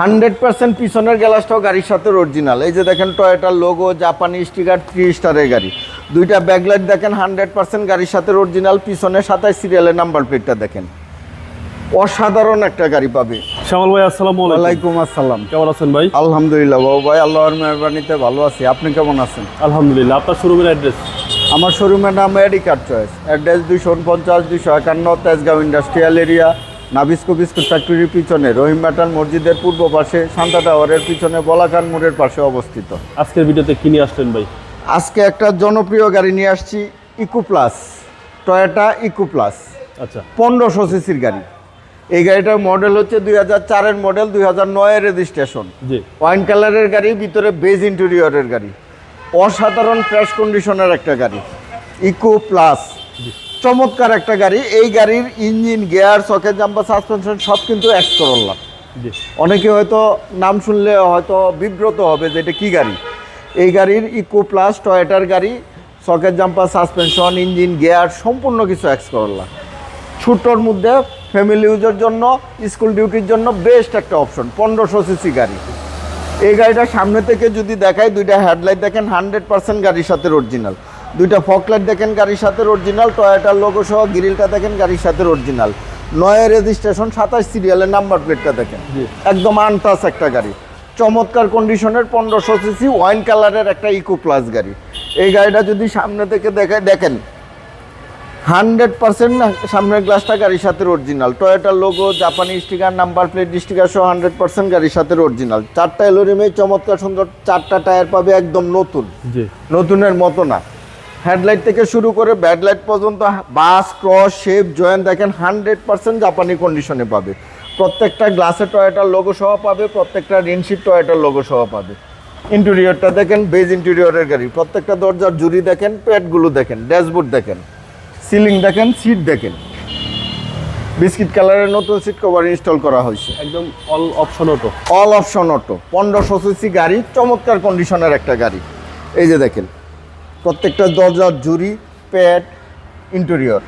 Hundred percent পিছনের গ্লাসটাও গাড়ির সাথে অরিজিনাল এই যে দেখেন টয়োটার লোগো জাপানি স্টিকার থ্রি স্টারের গাড়ি। দুইটা ব্যাকলাইট দেখেন হান্ড্রেড পার্সেন্ট গাড়ির সাথে অরিজিনাল পিছনে সাতাশ সিরিয়ালের নাম্বার প্লেটটা দেখেন। অসাধারণ একটা গাড়ি পাবে। শ্যামল ভাই আসসালামু আলাইকুম। আসসালাম। কেমন আছেন ভাই? আলহামদুলিল্লাহ বাবু ভাই আল্লাহর মেহরবানিতে ভালো আছি। আপনি কেমন আছেন? আলহামদুলিল্লাহ আপনার শোরুমের অ্যাড্রেস আমার শোরুমের নাম এডিকার চয়েস অ্যাড্রেস দুইশো উনপঞ্চাশ দুইশো একান্ন Tejgaon industrial area Nabisco biscuit ফ্যাক্টরির পিছনে রহিম ব্যাটান মসজিদের পূর্ব পাশে শান্তা টাওয়ারের পিছনে বলাকান মোড়ের পাশে অবস্থিত। আজকের ভিডিওতে কি নিয়ে আসলেন ভাই? আজকে একটা জনপ্রিয় গাড়ি নিয়ে আসছি eco plus Toyota eco plus আচ্ছা। পনেরোশো সিসির গাড়ি। এই গাড়িটার মডেল হচ্ছে দুই হাজার চারের মডেল দুই হাজার নয়ের রেজিস্ট্রেশন। ওয়াইন কালারের গাড়ি ভিতরে বেজ ইন্টেরিয়রের গাড়ি। অসাধারণ ক্র্যাশ কন্ডিশনের একটা গাড়ি ইকো প্লাস। চমৎকার একটা গাড়ি। এই গাড়ির engine gear socket jumper suspension সব কিন্তু এক্স করলাম জি। অনেকে হয়তো নাম শুনলে হয়তো বিব্রত হবে যে এটা কী গাড়ি? এই গাড়ির ইকো প্লাস টয়েটার গাড়ি socket jumper suspension engine gear সম্পূর্ণ কিছু এক্স করলাম ছোটোর মধ্যে ফ্যামিলি ইউজের জন্য স্কুল ডিউটির জন্য বেস্ট একটা অপশন পনেরোশো সিসি গাড়ি। এই গাড়িটা সামনে থেকে যদি দেখায় দুইটা হেডলাইট দেখেন হান্ড্রেড পার্সেন্ট গাড়ির সাথে অরিজিনাল দুইটা ফকলাইট দেখেন গাড়ির সাথে অরিজিনাল টয়োটার লোগো সহ গ্রিলটা দেখেন গাড়ির সাথে অরিজিনাল নয় রেজিস্ট্রেশন সাতাশ সিরিয়ালের নাম্বার প্লেটটা দেখেন। একদম আনটাস একটা গাড়ি। চমৎকার কন্ডিশনের পনেরোশো সিসি ওয়াইন কালারের একটা ইকো প্লাস গাড়ি। এই গাড়িটা যদি সামনে থেকে দেখে দেখেন হান্ড্রেড পার্সেন্ট সামনের গ্লাসটা গাড়ির সাথে অরিজিনাল টয়োটার লোগো জাপানি স্টিকার নাম্বার প্লেট স্টিকার সহ হান্ড্রেড পার্সেন্ট গাড়ির সাথে অরিজিনাল চারটা এলোরিমে চমৎকার সুন্দর চারটা টায়ার পাবে একদম নতুন। নতুনের মতো না। হেডলাইট থেকে শুরু করে ব্যাডলাইট পর্যন্ত বাস ক্রস শেপ জয়েন দেখেন হান্ড্রেড পার্সেন্ট জাপানি কন্ডিশনে পাবে। প্রত্যেকটা গ্লাসে টয়েটার লোগো সহ পাবে প্রত্যেকটা রিনশিট টয়েটার লোগো সহ পাবে। ইন্টেরিয়রটা দেখেন বেজ ইন্টেরিয়রের গাড়ি। প্রত্যেকটা দরজার জুড়ি দেখেন প্যাডগুলো দেখেন ড্যাশবোর্ড দেখেন সিলিং দেখেন সিট দেখেন। বিস্কিট কালারের নতুন সিট কভার ইনস্টল করা হয়েছে। একদম all option auto all option auto পনেরোশো সিসি গাড়ি চমৎকার কন্ডিশনের একটা গাড়ি। এই যে দেখেন প্রত্যেকটা দরজার জুরি প্যাড ইন্টেরিয়র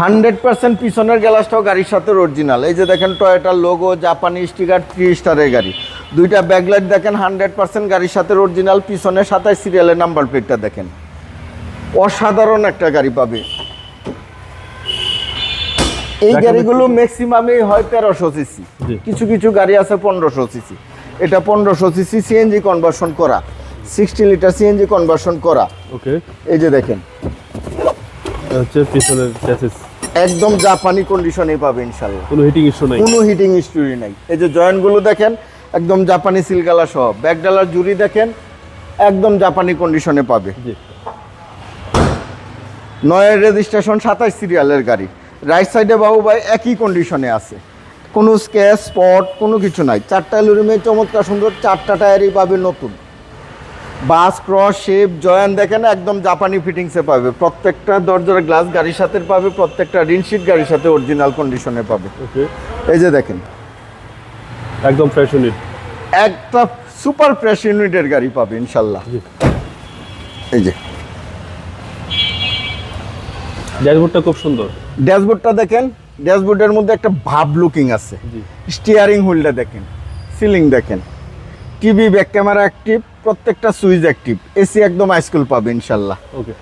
হান্ড্রেড পার্সেন্ট পিছনের গ্লাসটাও গাড়ির সাথে অরিজিনাল এই যে দেখেন টয়োটার লোগো জাপানি স্টিকার থ্রি স্টারের গাড়ি। দুইটা ব্যাকলাইট দেখেন হান্ড্রেড পার্সেন্ট গাড়ির সাথে অরিজিনাল পিছনে সাতাশ সিরিয়ালের নাম্বার প্লেটটা দেখেন। অসাধারণ একটা গাড়ি পাবে। এই গাড়িগুলো ম্যাক্সিমামই হয় তেরোশো সিসি। কিছু কিছু গাড়ি আছে পনেরোশো সিসি এটা পনেরোশো সিসি সিএনজি কনভার্সন করা। সিক্সটি লিটার সিএনজি কনভার্সন করা। ওকে। এই যে দেখেন। হচ্ছে পিছনের চ্যাসিস একদম জাপানি কন্ডিশনে পাবে ইনশাল্লাহ। কোনো হিটিং ইস্যু নাই। কোনো হিটিং স্টোরি নাই। এই যে জয়েন্টগুলো দেখেন একদম জাপানি সিলগালা সহ। ব্যাকডালার জুড়ি দেখেন একদম জাপানি কন্ডিশনে পাবে। জি। নয়ের রেজিস্ট্রেশন সাতাশ সিরিয়ালের গাড়ি রাইট সাইডে বাবু ভাই একই কন্ডিশনে আছে কোনো স্কেচ স্পট কোনো কিছু নাই। চারটা লুরিমে চমৎকার সুন্দর চারটা টায়ারই পাবে নতুন। বাস ক্রস শেপ জয়ান দেখেন একদম জাপানি ফিটিংসে পাবে। প্রত্যেকটা দরজার গ্লাস গাড়ির সাথে পাবে প্রত্যেকটা রিনশিট গাড়ির সাথে অরিজিনাল কন্ডিশনে পাবে। ওকে এই যে দেখেন। একদম ফ্রেশ ইউনিট একটা সুপার ফ্রেশ ইউনিটের গাড়ি পাবে ইনশাল্লাহ। এই যে। ড্যাশবোর্ডটা খুব সুন্দর। ড্যাশবোর্ডটা দেখেন ড্যাশবোর্ডের মধ্যে একটা ভাব লুকিং আছে। স্টিয়ারিং হুইলটা দেখেন সিলিং দেখেন। টিভি ব্যাক ক্যামেরা অ্যাক্টিভ প্রত্যেকটা সুইচ অ্যাক্টিভ এসি একদম হাইস্কুল পাবে ইনশাল্লাহ। ওকে।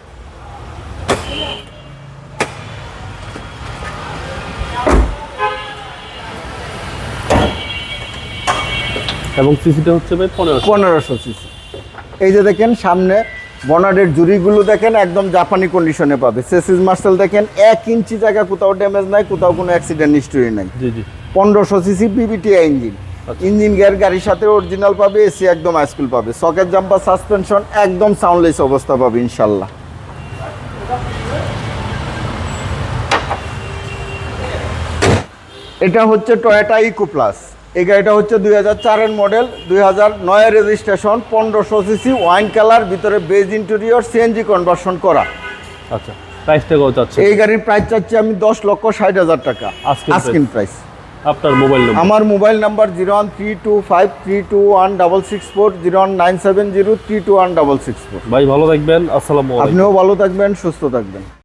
এবং সিসিটা হচ্ছে ভাই পনেরো পনেরোশো সিসি এই যে দেখেন সামনে বনাডের জুড়িগুলো দেখেন একদম জাপানি কন্ডিশনে পাবে। সেসিস মার্সেল দেখেন এক ইঞ্চি জায়গা কোথাও ড্যামেজ নাই কোথাও কোনো অ্যাক্সিডেন্ট হিস্টোরি নাই। পনেরোশো CC VVTI engine. Engine gear গাড়ির সাথে অরিজিনাল পাবে এসি একদম হাইস্কুল পাবে। সকেট জাম্পার সাসপেনশন একদম সাউন্ডলেস অবস্থা পাবে ইনশাল্লাহ। এটা হচ্ছে টয়োটা ইকো প্লাস এই গাড়িটা হচ্ছে দুই হাজার চারের মডেল দুই হাজার নয়ের রেজিস্ট্রেশন পনেরোশো সিসি ওয়াইন কালার ভিতরে বেজ ইন্টেরিয়র সিএনজি কনভার্সন করা। আচ্ছা প্রাইসটা কত আছে এই গাড়ির প্রাইস চাচ্ছি আমি দশ লক্ষ ষাট হাজার টাকা আস্কিন প্রাইস আপনার মোবাইল নম্বর আমার mobile number zero one three two five three two one double six four zero one nine seven zero three two one double six four ভাই ভালো থাকবেন আসসালামু আপনিও ভালো থাকবেন সুস্থ থাকবেন।